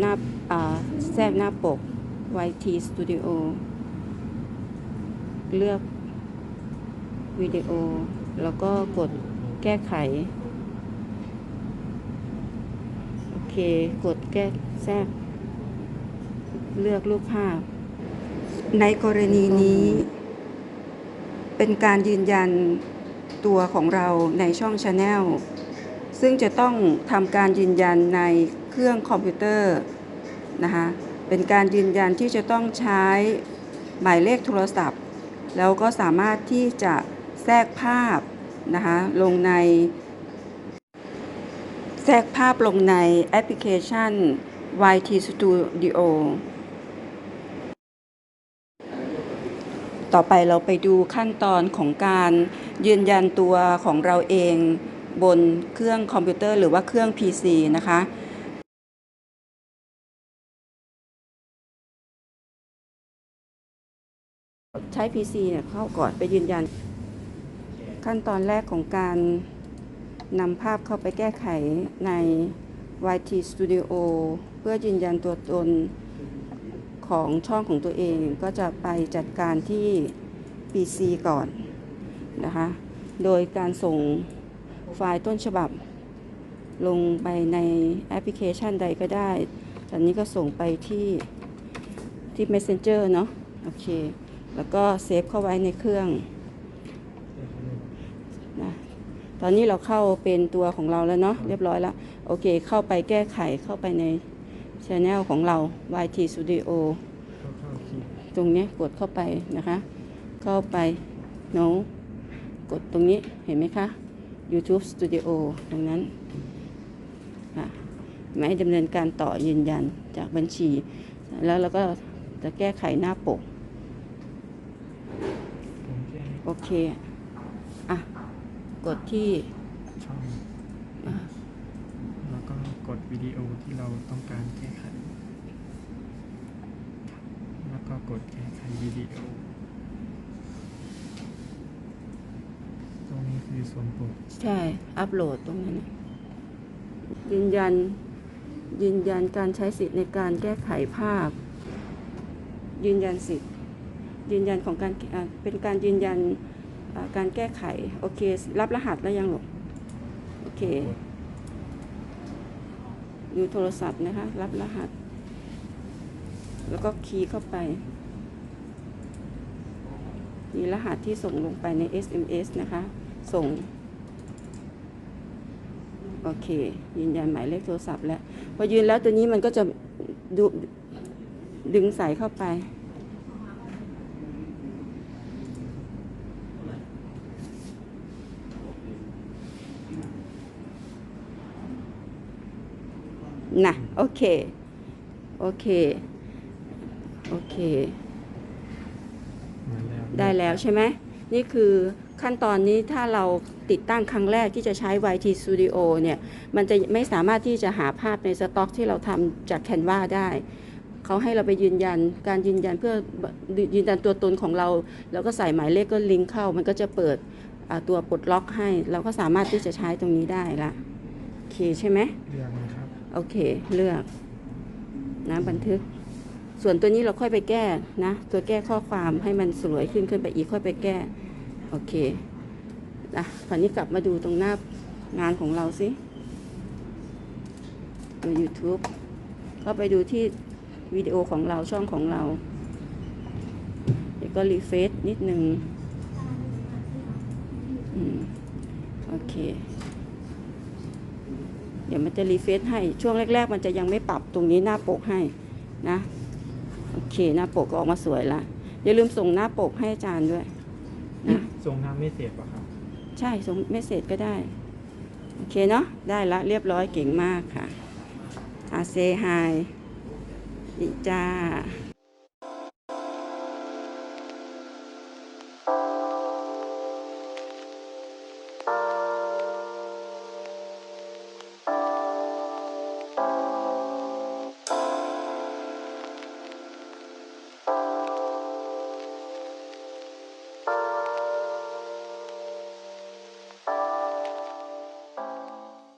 หน้าแทรกหน้าปก YT Studio เลือกวิดีโอ แล้วก็กดแก้ไข โอเค กดแก้แทรก เลือกรูปภาพ ในกรณีนี้ เป็นการยืนยันตัวของเราในช่อง Channel ซึ่งจะต้องทำการยืนยันในเครื่องคอมพิวเตอร์ นะคะเป็นการยืนยันที่จะต้องใช้หมายเลขโทรศัพท์ แล้วก็สามารถที่จะแทรกภาพนะคะลงใน แทรกภาพลงในแอปพลิเคชัน YT Studio ต่อไปเราไปดูขั้นตอนของการยืนยันตัวของเราเองบนเครื่องคอมพิวเตอร์หรือว่าเครื่อง PC นะคะ ใช้ PC เนี่ยเข้าก่อนไปยืนยัน ขั้นตอนแรกของการนำภาพเข้าไปแก้ไขใน YT Studio เพื่อยืนยันตัวตนของช่องของตัวเองก็จะไปจัดการที่ PC ก่อนนะคะ โดยการส่งไฟล์ต้นฉบับ ลงไปในแอปพลิเคชันใดก็ได้ตอนนี้ก็ส่งไปที่ที่ Messenger เนาะโอเค แล้วก็เซฟเข้าไว้ในเครื่องนะตอนนี้เราเข้าเป็นตัวของเราแล้วเนาะเรียบร้อยแล้วโอเค เข้าไปแก้ไขเข้าไปในช anel ของเรา YT Studio ตรงนี้กดเข้าไปนะคะ เข้าไปโน้กดตรงนี้เห็นไหมคะ YouTube Studio ตรงนั้นค่ะไม่ดำเนินการต่อยืนยันจากบัญชี แล้วเราก็จะแก้ไขหน้าปก โอเค อะ กดที่ช่องแล้วก็กดวิดีโอที่เราต้องการแก้ไข แล้วก็กดแก้ไขวิดีโอ ตรงนี้คือส่วนปุ่มใช่ อัปโหลดตรงนั้นน่ะยืนยัน ยืนยันการใช้สิทธิ์ในการแก้ไขภาพ ยืนยันสิทธิ์ ยืนยันของการเป็นการยืนยันการแก้ไข โอเค รับรหัสแล้วยังหรอโอเคดูโทรศัพท์นะคะ รับรหัส แล้วก็คีย์เข้าไป มีรหัสที่ส่งลงไปใน SMS นะคะ ส่ง โอเค ยืนยันหมายเลขโทรศัพท์แล้ว พอยืนแล้วตัวนี้มันก็จะดูดึงสายเข้าไป น่ะโอเค โอเค โอเคมาแล้วได้แล้วใช่ไหม นี่คือขั้นตอนนี้ถ้าเราติดตั้งครั้งแรกที่จะใช้ YT Studio เนี่ย มันจะไม่สามารถที่จะหาภาพในสต็อกที่เราทำจาก Canva ได้เขาให้เราไปยืนยันการยืนยันเพื่อยืนยันตัวตนของเรา แล้วก็ใส่หมายเลขก็ลิงก์เข้า มันก็จะเปิดอ่าตัวปลดล็อกให้ เราก็สามารถที่จะใช้ตรงนี้ได้ละโอเคใช่ไหมเรื่องนะครับ โอเค เลือกนะบันทึก ส่วนตัวนี้เราค่อยไปแก้นะ ตัวแก้ข้อความให้มันสวยขึ้นขึ้นไปอีกค่อยไปแก้ โอเคนะคราวนี้กลับมาดูตรงหน้างานของเราสิดู YouTube ก็ไปดูที่วิดีโอของเราช่องของเรา เดี๋ยวก็รีเฟซนิดนึง อืม โอเค เดี๋ยวมันจะรีเฟซให้ช่วงแรก ๆ มันจะยังไม่ปรับตรงนี้หน้าปกให้นะโอเคหน้าปกก็ออกมาสวยละอย่าลืมส่งหน้าปกให้อาจารย์ด้วยนะส่งทางไม่เสร็จป่ะครับ ใช่ส่งเมสเซจก็ได้ โอเคเนาะได้ละเรียบร้อยเก่งมากค่ะอาเซฮายอีจ้า